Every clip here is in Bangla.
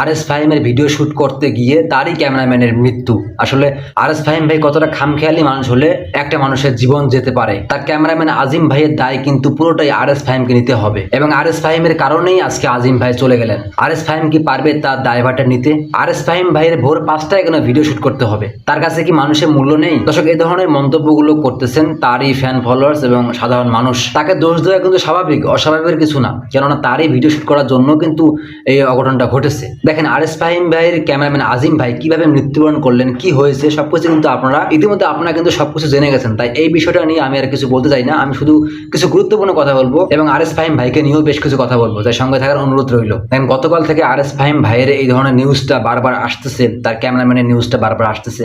আর এস ফাহিমের ভিডিও শুট করতে গিয়ে তারই ক্যামেরাম্যানের মৃত্যু। আসলে আর এস ফাহিম ভাই কতটা খামখেয়ালি মানুষ হলে একটা মানুষের জীবন যেতে পারে, তার ক্যামেরাম্যান আজিম ভাইয়ের দায় কিন্তু পুরোটাই আর এস ফাহিমকে নিতে হবে এবং আর এস ফাহিমের কারণেই আজকে আজিম ভাই চলে গেলেন। আর এস ফাহিম কি পারবে তার দায়ভারটা নিতে? আর এস ফাহিম ভাইয়ের ভোর পাঁচটায় কেন ভিডিও শুট করতে হবে? তার কাছে কি মানুষের মূল্য নেই? দর্শক এই ধরনের মন্তব্যগুলো করতেছেন তারই ফ্যান ফলোয়ার্স এবং সাধারণ মানুষ। তাকে দোষ দেওয়া কিন্তু স্বাভাবিক অস্বাভাবিকের কিছু না। কেননা তারই ভিডিও শুট করার জন্য কিন্তু এই অঘটনটা ঘটেছে। দেখেন আর এস ফাহিম ভাইয়ের ক্যামেরাম্যান আজিম ভাই কীভাবে মৃত্যুবরণ করলেন, কি হয়েছে সব কিছু কিন্তু আপনারা ইতিমধ্যে আপনারা কিন্তু সব কিছু জেনে গেছেন। তাই এই বিষয়টা নিয়ে আমি আর কিছু বলতে চাই না, আমি শুধু কিছু গুরুত্বপূর্ণ কথা বলব এবং আর এস ফাহিম ভাইকে নিয়েও বেশ কিছু কথা বলব। তাই সঙ্গে থাকার অনুরোধ রইল। দেখেন, গতকাল থেকে আর এস ফাহিম ভাইয়ের এই ধরনের নিউজটা বারবার আসতেছে, তার ক্যামেরাম্যানের নিউজটা বারবার আসতেছে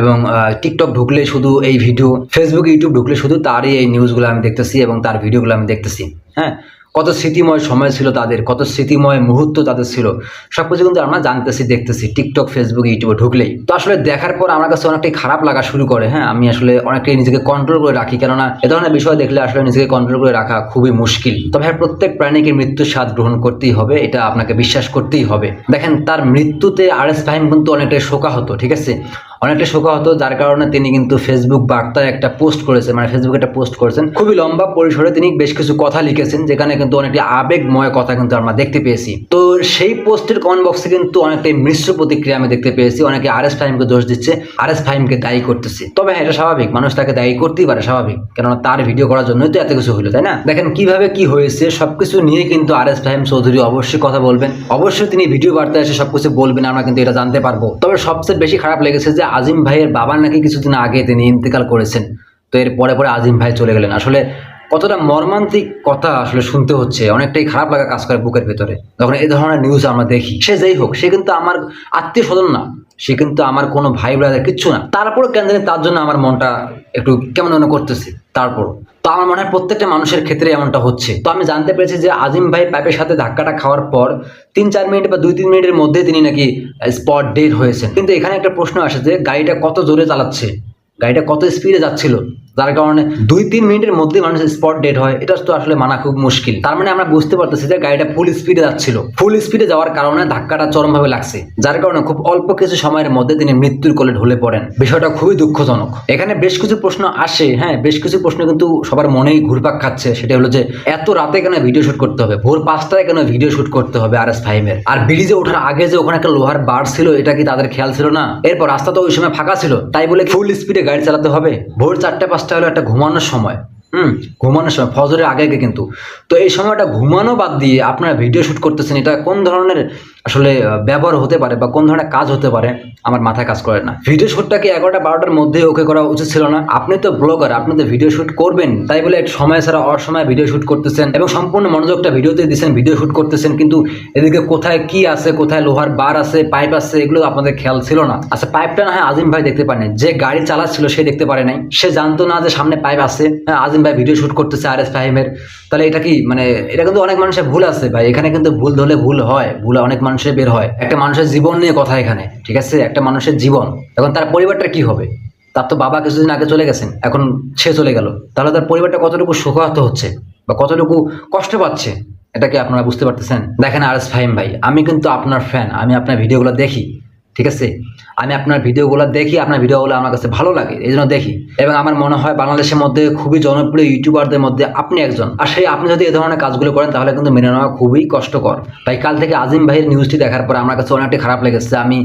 এবং টিকটক ঢুকলে শুধু এই ভিডিও ফেসবুক ইউটিউব ঢুকলে শুধু তারই এই নিউজগুলো আমি দেখতেছি এবং তার ভিডিওগুলো আমি দেখতেছি। হ্যাঁ কত স্মৃতিময় সময় ছিল তাদের, কত স্মৃতিময় মুহূর্ত তাদের ছিল, সব কিছু কিন্তু আমরা জানতেছি, দেখতেছি, টিকটক ফেসবুক ইউটিউবে ঢুকলেই। তো আসলে দেখার পর আমার কাছে অনেকটাই খারাপ লাগা শুরু করে হ্যাঁ? আমি আসলে অনেকটাই নিজেকে কন্ট্রোল করে রাখি, কেননা এ ধরনের বিষয় দেখলে আসলে নিজেকে কন্ট্রোল করে রাখা খুবই মুশকিল। তবে হ্যাঁ প্রত্যেক প্রাণীকে মৃত্যুর স্বাদ গ্রহণ করতেই হবে, এটা আপনাকে বিশ্বাস করতেই হবে। দেখেন, তার মৃত্যুতে আর এস ফাহিম কিন্তু অনেকটাই শোকা হতো ঠিক আছে? অনেকটা শোকাহত, যার কারণে তিনি কিন্তু ফেসবুক বার্তায় একটা পোস্ট করেছেন মানে ফেসবুকে একটা পোস্ট করেছেন। খুবই লম্বা পরিসরে তিনি বেশ কিছু কথা লিখেছেন, যেখানে কিন্তু অনেকটি আবেগময় কথা কিন্তু আমরা দেখতে পেয়েছি। তো সেই পোস্টের কমেন্ট বক্সে কিন্তু অনেকটাই মিশ্র প্রতিক্রিয়া আমি দেখতে পেয়েছি, অনেকে আর এস ফাহিমকে দোষ দিচ্ছে আর এস ফাহিমকে দায়ী করতেছে। তবে হ্যাঁ এটা স্বাভাবিক, মানুষ তাকে দায়ী করতেই পারে, স্বাভাবিক। কেননা তার ভিডিও করার জন্যই তো এত কিছু হলো তাই না? দেখেন কীভাবে কি হয়েছে, সবকিছু নিয়ে কিন্তু আর এস ফাহিম চৌধুরী অবশ্যই কথা বলবেন। অবশ্যই তিনি ভিডিও বার্তায় এসে সবকিছু বলবেন, আমরা কিন্তু এটা জানতে পারব। তবে সবচেয়ে বেশি খারাপ লেগেছে যে আজিম ভাইয়ের বাবার নাকি কিছুদিন আগে তিনি ইন্তেকাল করেছেন, তো এর পরে পরে আজিম ভাই চলে গেলেন। আসলে কতটা মর্মান্তিক কথা আসলে শুনতে হচ্ছে, অনেকটাই খারাপ লাগা কাজ করে বুকের ভেতরে। তখন এই ধরনের নিউজ আমরা দেখি। সে যেই হোক, সে কিন্তু আমার আত্মীয় স্বজন না, সে কিন্তু আমার কোনো ভাই ব্রাদার কিচ্ছু না। তারপরও কেন জানি তার জন্য আমার মনটা একটু কেমন মনে করতেছে। তারপর তো আমার মনে হয় প্রত্যেকটা মানুষের ক্ষেত্রে এমনটা হচ্ছে। তো আমি জানতে পেরেছি যে আজিম ভাই পাইপের সাথে ধাক্কাটা খাওয়ার পর তিন চার মিনিট বা দুই তিন মিনিটের মধ্যে তিনি নাকি স্পট ডেট হয়েছেন। কিন্তু এখানে একটা প্রশ্ন আসে যে গাড়িটা কত জোরে চালাচ্ছে, গাড়িটা কত স্পিডে যাচ্ছিল? যার কারণে দুই তিন মিনিটের মধ্যে মানুষ স্পট ডেট হয়। এটা তো আসলে মানা খুব মুশকিল। তার মানে আমরা বুঝতে পারতেছি যে গাড়িটা ফুল স্পিডে যাচ্ছিল। ফুল স্পিডে যাওয়ার কারণে ধাক্কাটা চরমভাবে লাগছে। যার কারণে খুব অল্প কিছু সময়ের মধ্যে তিনি মৃত্যুর কোলে ঢলে পড়েন। বিষয়টা খুবই দুঃখজনক। এখানে বেশ কিছু প্রশ্ন আসে। হ্যাঁ বেশ কিছু প্রশ্ন কিন্তু সবার মনেই ঘুরপাক খাচ্ছে। সেটা হলো যে, এত রাতে কেন ভিডিও শুট করতে হবে? ভোর পাঁচটায় কেন ভিডিও শুট করতে হবে আর এস ফাইমের আর ব্রিজে ওঠার আগে যে ওখানে একটা লোহার বার ছিল, এটা কি তাদের খেয়াল ছিল না? এরপর রাস্তা তো ওই সময় ফাঁকা ছিল। তাই বলে ফুল স্পিডে গাড়ি চালাতে হবে? ভোর চারটে পাঁচটা হলো একটা ঘুমানোর সময়, হুম? ঘুমানোর সময়, ফজরের আগে আগে কিন্তু। তো এই সময়টা ঘুমানো বাদ দিয়ে আপনারা ভিডিও শ্যুট করতেছেন, এটা কোন ধরনের আসলে ব্যবহার হতে পারে বা কোন ধরনের কাজ হতে পারে, আমার মাথায় কাজ করে না। ভিডিও শ্যুটটা কি এগারোটা বারোটার মধ্যে ওকে করা উচিত ছিল না। আপনি তো ব্লগার আপনি তো ভিডিও শ্যুট করবেন, তাই বলে সময় ছাড়া অসময় ভিডিও শ্যুট করতেছেন এবং সম্পূর্ণ মনোযোগটা ভিডিওতে দিচ্ছেন ভিডিও শ্যুট করতেছেন, কিন্তু এদিকে কোথায় কি আছে, কোথায় লোহার বার আছে পাইপ আছে, এগুলো আপনাদের খেয়াল ছিল না। আচ্ছা পাইপটা না হয় আজিম ভাই দেখতে পারেনি যে গাড়ি চালাচ্ছিল সে দেখতে পারে নাই। সে জানতো না যে সামনে পাইপ আছে। হ্যাঁ আজিম ভাই ভিডিও শ্যুট করতেছে আর এস ফাহিমের। তাহলে এটা কি মানে এটা কিন্তু অনেক মানুষের ভুল আছে ভাই। এখানে কিন্তু ভুল ধরলে ভুল হয়। ভুল অনেক মানুষের বের হয়। একটা মানুষের জীবন নিয়ে কথা এখানে, ঠিক আছে? একটা মানুষের জীবন। এখন তার পরিবারটা কি হবে? তার তো বাবা কিছুদিন আগে চলে গেছেন, এখন সে চলে গেল। তাহলে তার পরিবারটা কতটুকু সুখাহত হচ্ছে? বা কতটুকু কষ্ট পাচ্ছে? এটাকে আপনারা বুঝতে পারতেছেন? দেখেন আর এস ফাহিম ভাই, আমি কিন্তু আপনার ফ্যান আমি আপনার ভিডিওগুলো দেখি। ঠিক আছে? আমি আপনার ভিডিওগুলো দেখি, আপনার ভিডিওগুলো আমার কাছে ভালো লাগে, এই জন্য দেখি। এবং আমার মনে হয় বাংলাদেশের মধ্যে খুবই জনপ্রিয় ইউটিউবারদের মধ্যে আপনি একজন। আর সেই আপনি যদি এ ধরনের কাজগুলো করেন, তাহলে কিন্তু মেনে নেওয়া খুবই কষ্টকর। তাই কাল থেকে আজিম ভাইয়ের নিউজটি দেখার পর আমার কাছে অনেকটা খারাপ লেগেছে। আমি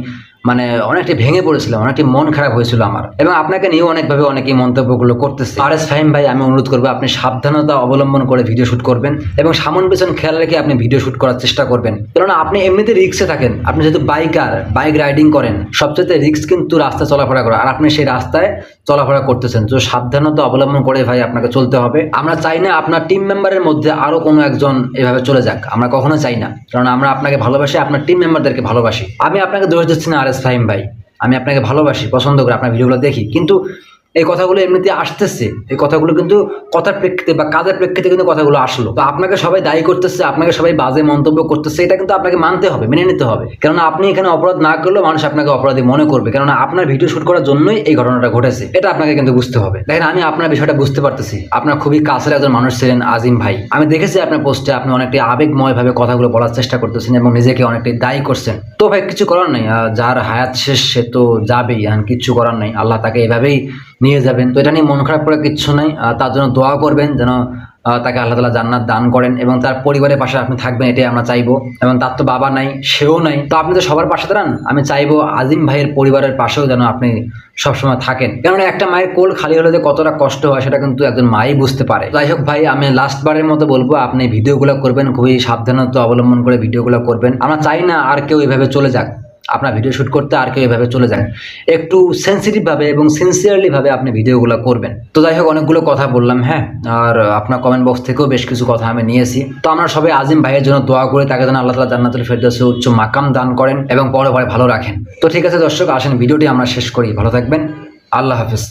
মানে অনেকটি ভেঙে পড়েছিলাম অনেকটি মন খারাপ হয়েছিল আমার। এবং আপনাকে নিয়েও অনেকভাবে অনেকেই মন্তব্যগুলো করতেছে। আর এস ফাহিম ভাই, আমি অনুরোধ করব, আপনি সাবধানতা অবলম্বন করে ভিডিও শুট করবেন এবং সামন পেছন খেয়াল রেখে আপনি ভিডিও শুট করার চেষ্টা করবেন। কেননা আপনি এমনিতে রিক্সে থাকেন। আপনি যেহেতু বাইকার বাইক রাইডিং করেন, সবচেয়ে রিক্স কিন্তু রাস্তা চলাফেরা করা। আর আপনি সেই রাস্তায় চলাফেরা করতেছেন। তো সাবধানতা অবলম্বন করে ভাই আপনাকে চলতে হবে। আমরা চাই না আপনার টিম মেম্বারের মধ্যে আরও কোনো একজন এভাবে চলে যাক। আমরা কখনো চাই না। কারণ আমরা আপনাকে ভালোবাসি, আপনার টিম মেম্বারদেরকে ভালোবাসি। আমি আপনাকে দোষ দিচ্ছি না আর ফাহিম ভাই আমি আপনাকে ভালোবাসি পছন্দ করে আপনার ভিডিওগুলো দেখি। কিন্তু এই কথাগুলো এমনিতে আসতেছে। এই কথাগুলো কিন্তু কথার প্রেক্ষিতে বা কাজের প্রেক্ষিতে কিন্তু কথাগুলো আসলো। তো আপনাকে সবাই দায়ী করতেছে, আপনাকে সবাই বাজে মন্তব্য করতেছে, এটা কিন্তু আপনাকে মানতে হবে, মেনে নিতে হবে। কেননা আপনি এখানে অপরাধ না করলেও মানুষ আপনাকে অপরাধী মনে করবে। কেননা আপনার ভিডিও শুট করার জন্যই এই ঘটনাটা ঘটেছে। এটা আপনাকে কিন্তু বুঝতে হবে। দেখেন, আমি আপনার বিষয়টা বুঝতে পারতেছি। আপনার খুবই কাছের একজন মানুষ ছিলেন আজিম ভাই। আমি দেখেছি আপনার পোস্টে আপনি অনেকটাই আবেগময় ভাবে কথাগুলো বলার চেষ্টা করতেছেন এবং নিজেকে অনেকটাই দায়ী করছেন। তো ভাই, কিছু করার নেই। যার হায়াত শেষ সে তো যাবেই। আর কিচ্ছু করার নেই। আল্লাহ তাকে এভাবেই নিয়ে যাবেন। তো এটা নিয়ে মন খারাপ করে কিচ্ছু নাই। তার জন্য দোয়া করবেন যেন তাকে আল্লাহ তালা জান্নাত দান করেন এবং তার পরিবারের পাশে আপনি থাকবেন, এটাই আমরা চাইব। এবং তার তো বাবা নাই, সেও নাই। তো আপনি তো সবার পাশে দাঁড়ান। আমি চাইব আজিম ভাইয়ের পরিবারের পাশেও যেন আপনি সবসময় থাকেন। কেননা একটা মায়ের কোল খালি হলে যে কতটা কষ্ট হয়, সেটা কিন্তু একজন মাই বুঝতে পারে। যাই হোক ভাই, আমি লাস্ট বারের মতো বলব, আপনি ভিডিওগুলো করবেন। খুবই সাবধানতা অবলম্বন করে ভিডিওগুলো করবেন। আমরা চাই না আর কেউ এভাবে চলে যাক। আপনার ভিডিও শ্যুট করতে আর কেউ এভাবে চলে যায় একটু সেন্সিটিভভাবে এবং সিনসিয়ারলিভাবে আপনি ভিডিওগুলো করবেন। তো যাই হোক, অনেকগুলো কথা বললাম হ্যাঁ? আর আপনার কমেন্ট বক্স থেকেও বেশ কিছু কথা আমি নিয়েছি। তো আমরা সবাই আজিম ভাইয়ের জন্য দোয়া করে, তাকে যেন আল্লাহ তালা জান্নাতুল ফেরদাসে উচ্চ মাকাম দান করেন এবং পরে পরে ভালো রাখেন। তো ঠিক আছে দর্শক, আসেন ভিডিওটি আমরা শেষ করি। ভালো থাকবেন। আল্লাহ হাফিজ।